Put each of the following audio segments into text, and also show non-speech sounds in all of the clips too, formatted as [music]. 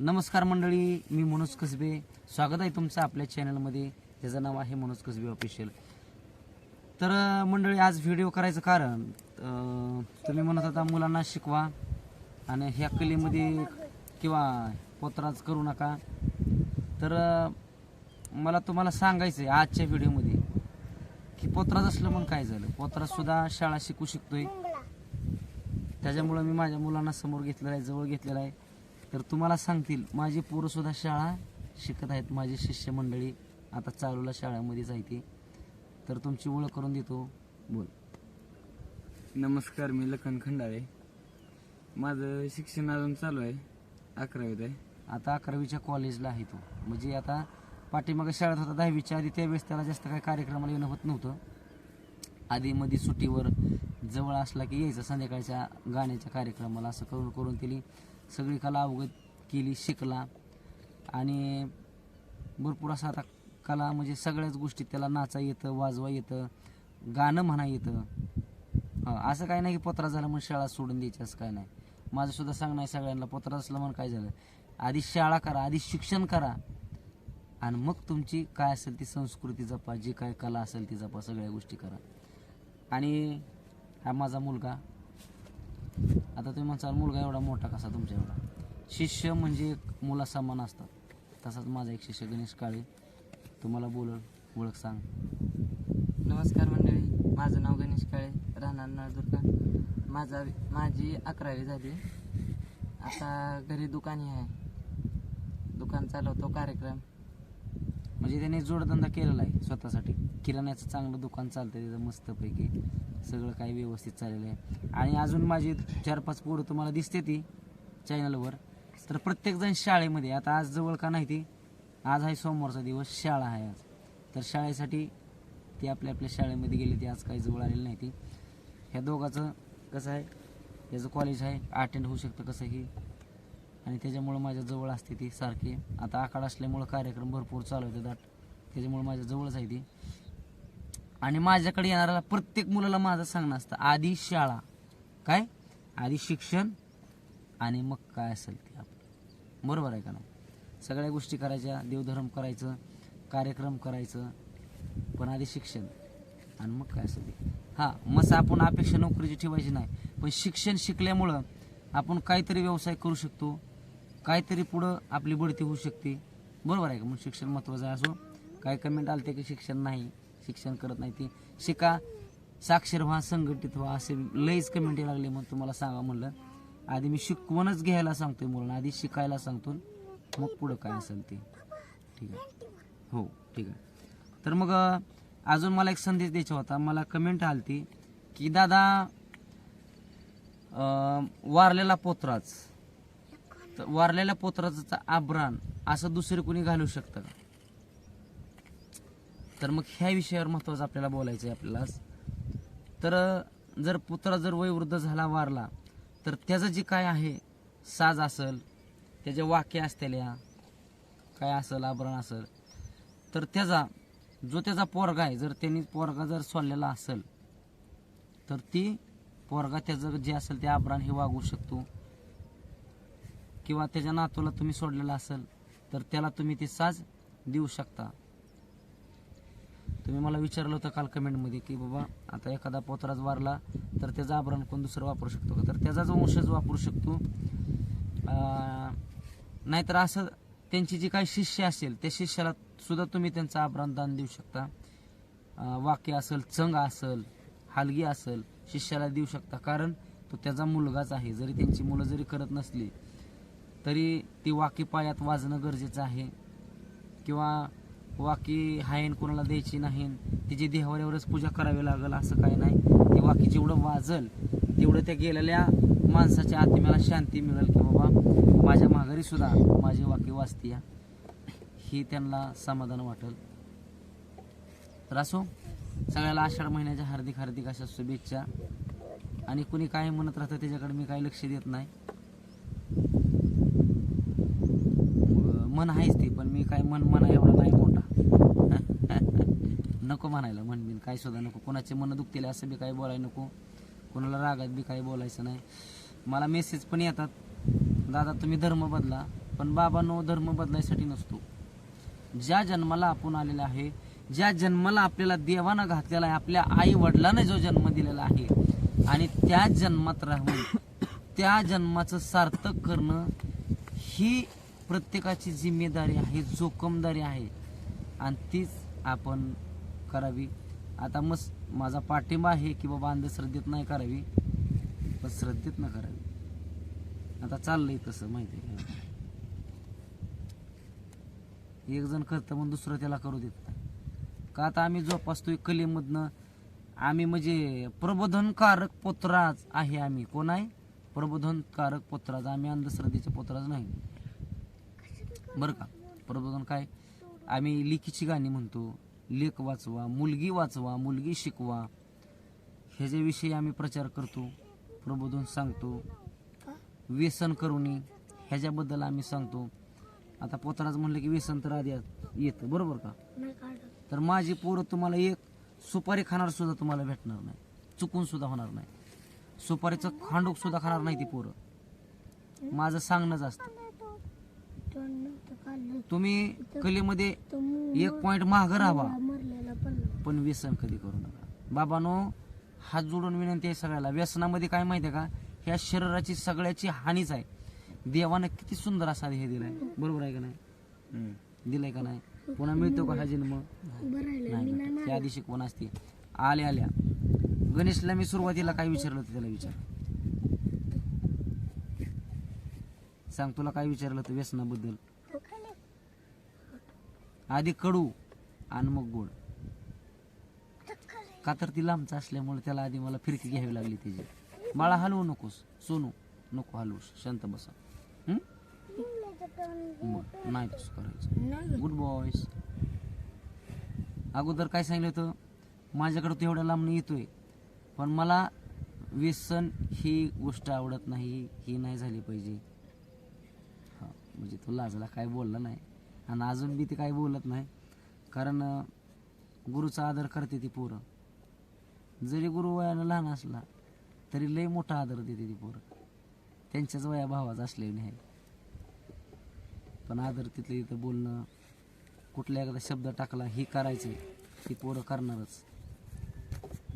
नमस्कार मंडळी मी मनोज कसबे. स्वागत आहे तुमचं आपल्या चॅनलमध्ये. त्याचं नाव आहे मनोज कसबे ऑफिशियल तर मंडळी आज व्हिडिओ करायचं कारण तुम्ही म्हणत होता मुलांना शिकवा आणि ह्या कलेमध्ये किंवा पोत्राच करू नका. तर मला तुम्हाला सांगायचं आहे आजच्या व्हिडिओमध्ये की पोतराज असलं म्हणून काय झालं? पोत्राजसुद्धा शाळा शिकू शकतोय. त्याच्यामुळं मी माझ्या मुलांना समोर घेतलेलं आहे जवळ घेतलेलं आहे. तर तुम्हाला सांगतील माझी पोरं सुद्धा शाळा शिकत आहेत. माझी शिष्य मंडळी आता चालूला शाळेमध्येच आहे ती. तर तुमची ओळख करून देतो. बोल. नमस्कार मी लखन खंडाळे. माझं शिक्षण अजून चालू आहे. अकरावीत आहे. आता अकरावीच्या कॉलेजला आहे तो. म्हणजे आता पाठीमागे शाळेत होता दहावीच्या आधी त्यावेळेस त्याला जास्त काही कार्यक्रमाला येणं होत नव्हतं. आधी मध्ये सुट्टीवर जवळ असला की यायचं संध्याकाळच्या गाण्याच्या कार्यक्रमाला असं करून करून त्याने सगळी कला अवगत केली शिकला. आणि भरपूर असा आता कला म्हणजे सगळ्याच गोष्टी त्याला नाचा येतं वाजवा येतं गाणं म्हणा येतं. असं काय नाही की पत्रा झाला म्हणून शाळा सोडून द्यायची असं काय नाही. माझं सुद्धा सांगणं आहे सगळ्यांना पत्रा असलं म्हणून काय झालं? आधी शाळा करा आधी शिक्षण करा. आणि मग तुमची काय असेल ती संस्कृती जपा जी काय कला असेल ती जपा सगळ्या गोष्टी करा. आणि हा माझा मुलगा आता तुम्ही म्हणसाल मुलगा एवढा मोठा कसा तुमच्या एवढा? शिष्य म्हणजे एक मुलासमान असतात. तसाच माझा एक शिष्य गणेश काळे. तुम्हाला बोल ओळख सांग. नमस्कार मंडळी माझं नाव गणेश काळे राहणार नळदुर्गा. माझा माझी अकरावी झाली. आता घरी दुकानही आहे. दुकान चालवतो कार्यक्रम. म्हणजे त्याने जोडधंदा केलेला आहे स्वतःसाठी. किराण्याचं चांगलं दुकान चालतं त्याचं मस्तपैकी सगळं काही व्यवस्थित चाललेलं आहे. आणि अजून माझी चार पाच पोरं तुम्हाला दिसते ती चॅनलवर तर प्रत्येकजण शाळेमध्ये आता आज जवळ का नाही ती आज आहे सोमवारचा दिवस शाळा आहे आज. तर शाळेसाठी ती आपल्या आपल्या शाळेमध्ये गेली ती आज काही जवळ आलेली नाही ती. ह्या दोघाचं कसं आहे? याचं कॉलेज आहे अटेंड होऊ शकतं कसंही. आणि त्याच्यामुळं माझ्या जवळ असते ती सारखी. आता आखाड असल्यामुळं कार्यक्रम भरपूर चालू होते दाट. त्याच्यामुळं माझ्या जवळच आहे ती. आणि माझ्याकडे येणाऱ्याला प्रत्येक मुलाला माझं सांगणं असतं आधी शाळा. काय? आधी शिक्षण आणि मग काय असेल ते आपलं. बरोबर आहे का ना सगळ्या गोष्टी करायच्या देवधर्म करायचं कार्यक्रम करायचं पण आधी शिक्षण. आणि मग काय असेल ते. हां मस्त आपण अपेक्षा नोकरीची ठेवायची नाही. पण शिक्षण शिकल्यामुळं आपण काहीतरी व्यवसाय करू शकतो. काहीतरी पुढं आपली बढती होऊ शकते. बरोबर आहे का? मग शिक्षण महत्त्वाचं आहे असो. काय कमेंट आलते की शिक्षण नाही? शिक्षण करत नाही ते. शिका साक्षर व्हा संघटित व्हा असे लईच कमेंट लागले मग तुम्हाला सांगा म्हणलं. आधी मी शिकवणच घ्यायला सांगतो आहे मुलांना. आधी शिकायला सांगतो. मग पुढं काय असेल ते. ठीक आहे. हो ठीक आहे. तर मग अजून मला एक संदेश द्यायचा होता. मला कमेंट आलती की दादा वारलेला पोतराच तर वारलेल्या पोत्राचं आभ्राण असं दुसरे कोणी घालू शकतं का? तर मग ह्या विषयावर महत्वाचं आपल्याला बोलायचं आहे आपल्याला. तर जर पुत्रा जर वयवृद्ध झाला वारला तर त्याचं जे काय आहे साज असेल त्याच्या वाक्य असतेल्या काय असेल आभरण असेल तर त्याचा जो त्याचा पोरगा आहे जर त्यांनी पोरगा जर सोडलेला असेल तर ती पोरगा त्याचं जे असेल ते आभरण हे वागू शकतो. किंवा त्याच्या नातूला तुम्ही सोडलेला असेल तर त्याला तुम्ही ते साज देऊ शकता. तुम्ही मला विचारलं होतं काल कमेंटमध्ये की बाबा आता एखादा पोतराज वारला तर त्याचं आभरण कोण दुसरं वापरू शकतो का? तर त्याचाच वंशज वापरू शकतो. नाहीतर असं त्यांची जी काही शिष्य असेल त्या शिष्याला सुद्धा तुम्ही त्यांचं आभरण दान देऊ शकता. वाक्य असेल चंग असेल हालगी असेल शिष्याला देऊ शकता. कारण तो त्याचा मुलगाच आहे. जरी त्यांची मुलं जरी करत नसली तरी ती वाकी पायात वाजणं गरजेचं आहे. किंवा वाकी हायन कोणाला द्यायची नाही तिची देहावरच पूजा करावी लागेल असं काही नाही. ती वाकी जेवढं वाजल तेवढं त्या गेलेल्या माणसाच्या आत्म्याला शांती मिळेल की बाबा माझ्या माघारी सुद्धा माझी वाकी वाजती ही त्यांना समाधान वाटेल. तर असो सगळ्याला आषाढ महिन्याच्या हार्दिक हार्दिक अशा शुभेच्छा. आणि कुणी काय म्हणत राहतं त्याच्याकडे मी काही लक्ष देत नाही मग मन आहेच ते पण मी काय मन मना एवढा नाही मोठा [laughs] नको म्हणायला मन बिन काय सुद्धा नको. कोणाचे मन दुखतील असं बी काही बोलायला नको. कोणाला रागात बी काही बोलायचं नाही. मला मेसेज पण येतात. दादा तुम्ही धर्म बदला पण बाबांनो धर्म बदलायसाठी नसतो. ज्या जन्माला आपण आलेला आहे ज्या जन्माला आपल्याला देवानं घातलेला आहे आपल्या आई वडिलानं जो जन्म दिलेला आहे आणि त्या जन्मात राहून त्या जन्माचं सार्थक करणं ही प्रत्येकाची जिम्मेदारी आहे जोखमदारी आहे. आणि तीच आपण करावी. आता मस माझा पाठिंबा आहे की बाबा अंधश्रद्धेत नाही करावी पण श्रद्धेत न करावी. आता चाललंय तसं माहिती आहे एक जण करतं मग दुसरं त्याला करू देत का आता आम्ही जोपासतोय कलेमधनं? आम्ही म्हणजे प्रबोधनकारक पोत्राज आहे आम्ही. कोण आहे? प्रबोधनकारक पोत्राज. आम्ही अंधश्रद्धेचे पोत्राज नाही. बरं का? प्रबोधन काय? आम्ही लिखीची गाणी म्हणतो. लेख वाचवा मुलगी वाचवा मुलगी शिकवा. ह्याच्याविषयी आम्ही प्रचार करतो प्रबोधन सांगतो. व्यसन करू नये ह्याच्याबद्दल आम्ही सांगतो. आता पोतराज म्हणलं की व्यसन तर आधी येतं बरोबर का? तर माझी पोरं तुम्हाला एक सुपारी खाणार सुद्धा तुम्हाला भेटणार नाही. चुकून सुद्धा होणार नाही. सुपारीचं खांडूक सुद्धा खाणार नाही ती पोरं. माझं सांगणंच असतं. तुम्ही कलेमध्ये एक पॉइंट मागं राहावा. पण व्यसन कधी करू नका. बाबानो हात जोडून विनंती आहे सगळ्याला. व्यसनामध्ये काय माहिती आहे का? ह्या शरीराची सगळ्याची हानीच आहे. देवानं किती सुंदर असा हे दिलाय. बरोबर आहे का नाही. दिलाय का नाही? पुन्हा मिळतो का हा जन्म? नाही. त्या आधी शिकवण असते? आल्या आल्या. गणेशला मी सुरुवातीला काय विचारलं होतं त्याला विचार. सांग तुला काय विचारलं होतं व्यसनाबद्दल? आधी कडू आणि मग गोड का तर ती लांबचा असल्यामुळे त्याला आधी मला फिरकी घ्यावी लागली त्याची. बाळा हलवू नकोस. सोनू नको हलवूस. शांत बसा. नाही तसं करायचं. गुड बॉयज अगोदर काय सांगितलं होतं? माझ्याकडे तो एवढ्या लांबनं येतोय. पण मला व्यसन ही गोष्ट आवडत नाही ही नाही झाली पाहिजे. हा म्हणजे तो लाजला काय बोलला नाही. आणि अजून बी ते काही बोलत नाही. कारण गुरुचा आदर करते ती पोरं. जरी गुरु वयानं लहान असला तरी लय मोठा आदर देते ती पोरं. त्यांच्याच वया भावाचा असलेली नाही पण आदर तिथलं तिथं बोलणं कुठल्या एखादा शब्द टाकला हे करायचं ती पोरं करणारच.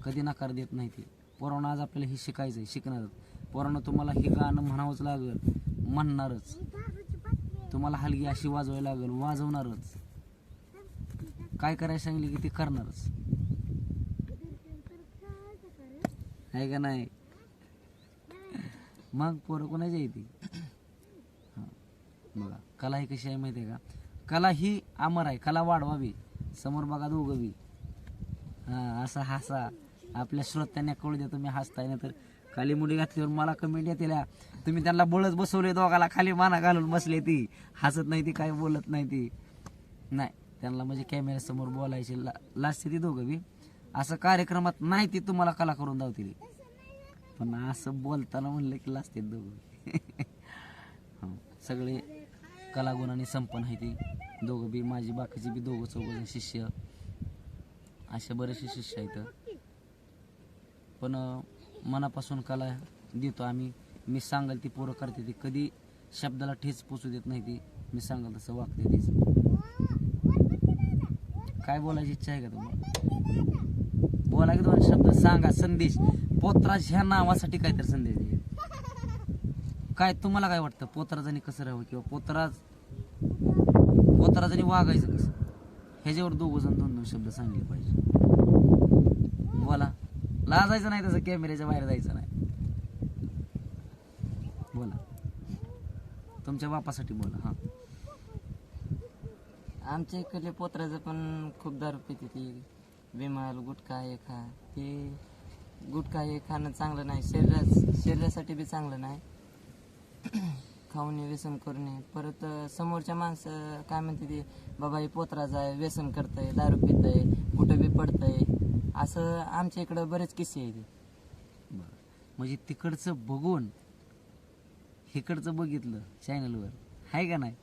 कधी नकार देत नाही ती. पोरांना आज आपल्याला हे शिकायचं आहे शिकणारच. पोरांना तुम्हाला हे गाणं म्हणावंच लागेल म्हणणारच. तुम्हाला हलगी अशी वाजवायला लागेल वाजवणारच. काय करायला सांगली की ते करणारच. आहे का नाही? मग पोरं कोणाची आहे ती? बघा कला ही कशी आहे माहिती आहे का? कला ही अमर आहे कला वाढवावी समोर बघा दोघवी हां असा हसा आपल्या श्रोत्यांना कळू द्या तुम्ही हसताय ना तर खाली मुली घातल्यावर मला कमेंट येते तुम्ही त्यांना बोलत बसवले दोघाला खाली माना घालून बसले ती. हसत नाही ती काय बोलत नाही ती. नाही त्यांना म्हणजे कॅमेऱ्यासमोर बोलायची. ला लाजते ती दोघं बी. असं कार्यक्रमात नाही ती तुम्हाला कला करून धावतील. पण असं बोलताना म्हणलं की लाजते दोघं [laughs] हो, सगळे कलागुणाने संपन्न आहे ती. दोघं बी माझी बाकीची बी दोघं चौघं शिष्य. असे बरेचसे शिष्य आहेत. पण मनापासून कला देतो. आम्ही मी सांगाल ती पोरं करते ती. कधी शब्दाला ठेच पोचू देत नाही ती. मी सांगाल तसं वागते तीच. काय बोलायची इच्छा आहे का तुम्हाला? बोला की दोन शब्द सांगा संदेश. पोतराज ह्या नावासाठी काहीतरी संदेश द्या काय तुम्हाला काय वाटतं? पोतराजाने कसं राहावं किंवा पोतराज पोतराजाने वागायचं कसं? ह्याच्यावर दोघं जण दोन दोन शब्द सांगले पाहिजे. बोला. लाजायचं नाही तसं कॅमेऱ्याच्या बाहेर जायचं नाही. बोला. तुमच्या बापासाठी बोला हा. आमच्या इकडले पोत्राचं पण खूप दारू पिते ती. विमाल गुटखा हे खा. ते गुटखा हे खाणं चांगलं नाही. शरीरा शरीरासाठी बी चांगलं नाही. खाऊने व्यसन करणे. परत समोरच्या माणसं काय म्हणते ते बाबा हे पोत्राचं आहे व्यसन करतंय दारू पितंय कुठं बी पडतंय. असं आमच्या इकडं बरेच किस्से आहेत. बरं. म्हणजे तिकडचं बघून इकडचं बघितलं चॅनलवर आहे का नाही?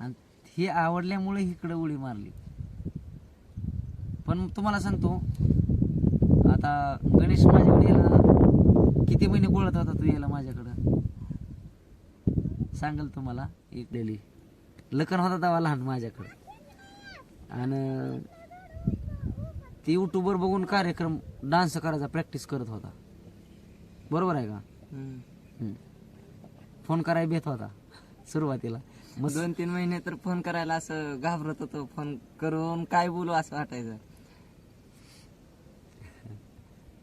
आणि हे आवडल्यामुळे इकडं उडी मारली. पण तुम्हाला सांगतो आता गणेश माझ्याकडे याला किती महिने बोलत होता तू याला माझ्याकडं? सांगेल तुम्हाला एक डेली लखन होता तेव्हा लहान माझ्याकडे. आणि ती युट्यूबवर बघून कार्यक्रम डान्स करायचा प्रॅक्टिस करत होता. बरोबर आहे का? हम्म. हम्म. फोन करायला भेट होता. सुरुवातीला. मग दोन तीन महिने तर फोन करायला असं घाबरत होतो. फोन करून काय बोलू असं वाटायचं.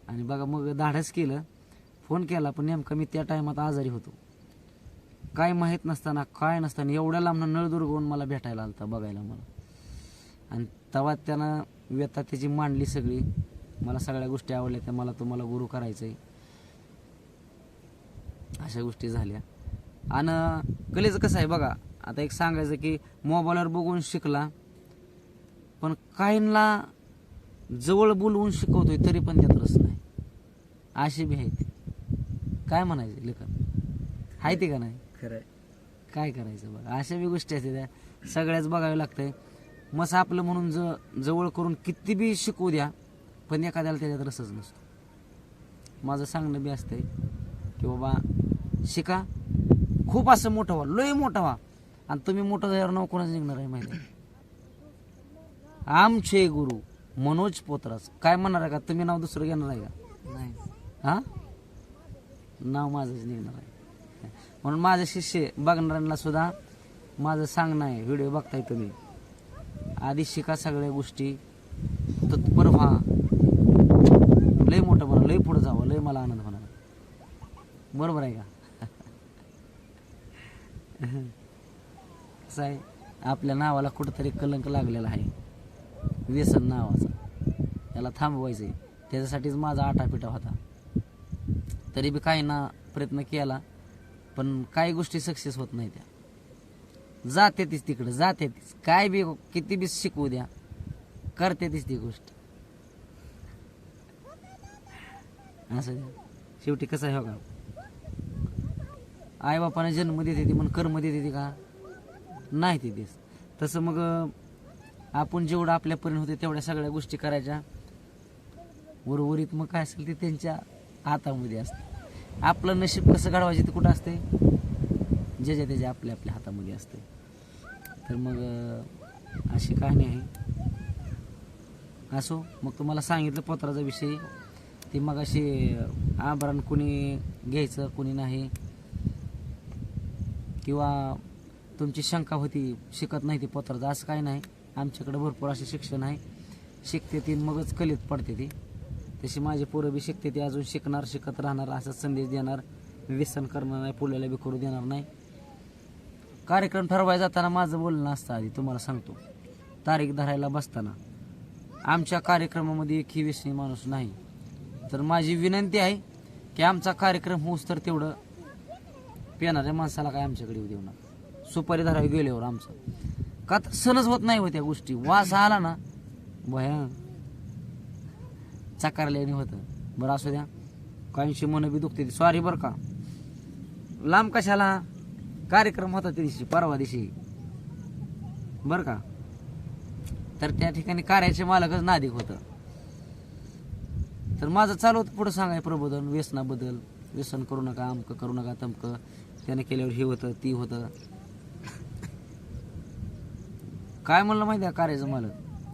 आणि बघा मग धाडस केलं. फोन केला पण नेमका मी त्या टायमात आजारी होतो. काय माहीत नसताना काय नसताना एवढ्या लांबनं नळदुर्गवून मला भेटायला आलता बघायला मला. आणि तेव्हा त्यानं व्यथा त्याची मांडली सगळी. मला सगळ्या गोष्टी आवडल्या त्या मला तुम्हाला गुरु करायचं आहे अशा गोष्टी झाल्या. आणि कलेचं कसं आहे बघा आता एक सांगायचं की मोबाईलवर बघून शिकला पण काहींना जवळ बोलवून शिकवतोय तरी पण त्यात रस नाही. अशी बी आहेत काय म्हणायचे लेखन? आहे ते का नाही? खरंय. काय करायचं बघा? अशा बी गोष्टी असते त्या. सगळ्याच बघावं लागतंय. मस आपलं म्हणून ज जवळ करून किती बी शिकवू द्या पण एखाद्याला त्याच्यात रसच नसतो. माझं सांगणं बी असतंय की बाबा शिका. खूप असं मोठं व्हा. लय मोठं व्हा. आणि तुम्ही मोठं झाल्यावर नाव कोणाचं निघणार आहे माहिती? आमचे गुरु मनोज पोतराज. काय म्हणणार आहे का? तुम्ही नाव दुसरं घेणार आहे का? नाही. हा? नाव माझंच निघणार आहे. म्हणून माझे शिष्य बघणाऱ्यांना सुद्धा माझं सांगणं आहे. व्हिडिओ बघताय तुम्ही. आधी शिका सगळ्या गोष्टी. तत्पर व्हा. लय मोठं बना लय पुढं जावं लय मला आनंद म्हणा बरोबर आहे का? कसं आहे? आपल्या नावाला कुठंतरी कलंक लागलेला आहे. व्यसन नावाचा. याला थांबवायचं आहे त्याच्यासाठीच माझा आटापिटा होता. तरी बी काही ना प्रयत्न केला पण काही गोष्टी सक्सेस होत नाही त्या. जाते तीच तिकडं जाते तीच काय बी किती बी शिकवू द्या. करते तीच ती गोष्ट. असं शेवटी कसं आहे हो का? आई बापाने जन्म देते ती म्हणून कर्म देते ती का? नाही ते देस तसं मग आपण जेवढं आपल्यापर्यंत होते तेवढ्या सगळ्या गोष्टी करायच्या. उर्वरित मग काय असेल ते त्यांच्या हातामध्ये असते. आपलं नशीब कसं घडवायचं ते कुठं असते ज्याच्या त्याच्या आपल्या आपल्या हातामध्ये असते. तर मग अशी कहाणी आहे. असो मग तुम्हाला सांगितलं पत्राचा विषय. ते मग अशी आभरण कुणी घ्यायचं कुणी नाही. किंवा तुमची शंका होती शिकत नाही ती पत्राचं असं काही नाही. आमच्याकडे भरपूर असे शिक्षण आहे. शिकते ती मगच कलीत पडते ती. तशी माझी पोरं बी शिकते ती अजून शिकणार शिकत राहणार असा संदेश देणार. व्यसन करणार नाही पुल्याला बी करू देणार नाही. कार्यक्रम ठरवायला जाताना माझं बोलणं असतं आधी तुम्हाला सांगतो. तारीख धरायला बसताना. आमच्या कार्यक्रमामध्ये एकही व्यसनी माणूस नाही. तर माझी विनंती आहे की आमचा कार्यक्रम होऊस तर तेवढं पिणाऱ्या माणसाला काय आमच्याकडे येऊ देऊ नका. सुपारी धरावी गेल्यावर आमचं. का तर सणच होत नाही होत्या गोष्टी. वास आला ना भया चकारल्याने होतं. बरं असू द्या. काहींशी मन बी दुखते सॉरी बरं का. लांब कशाला? कार्यक्रम होता त्या दिवशी परवा दिवशी. बरं का? तर त्या ठिकाणी कार्याचे मालकच नादिक होतं. तर माझं चालू होतं पुढं सांगाय प्रबोधन व्यसनाबद्दल व्यसन करू नका अमकं करू नका तमकं. त्याने केल्यावर हे होतं ती होतं. काय म्हणलं माहिती आहे कार्याचं मालक?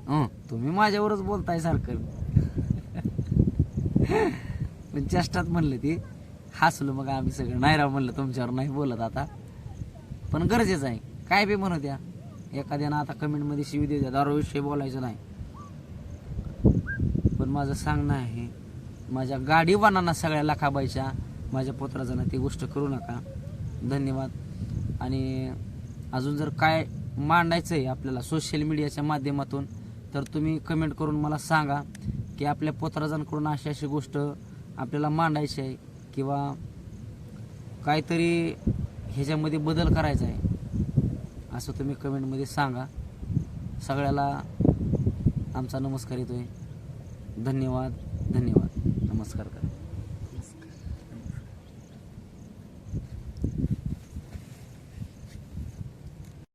हं. तुम्ही माझ्यावरच बोलताय सारखं. पण चेष्टात म्हणलं ती हसलो मग आम्ही सगळं. नाही राव म्हणलं तुमच्यावर नाही बोलत आता. पण गरजेचं आहे. काय बी म्हणू द्या. एखाद्यानं आता कमेंटमध्ये शिवी देऊ द्या. दारूविषयी बोलायचं नाही. पण माझं सांगणं आहे माझ्या गाडीवानांना सगळ्या लाखाबाईच्या माझ्या पुत्राजांना ती गोष्ट करू नका. धन्यवाद. आणि अजून जर काय मांडायचं आहे आपल्याला सोशल मीडियाच्या माध्यमातून तर तुम्ही कमेंट करून मला सांगा की आपल्या पोत्राजांकडून अशी अशी गोष्ट आपल्याला मांडायची आहे किंवा काहीतरी ह्याच्यामध्ये बदल करायचा आहे. असं तुम्ही कमेंटमध्ये सांगा. सगळ्याला आमचा नमस्कार येतोय. धन्यवाद. धन्यवाद. नमस्कार करा.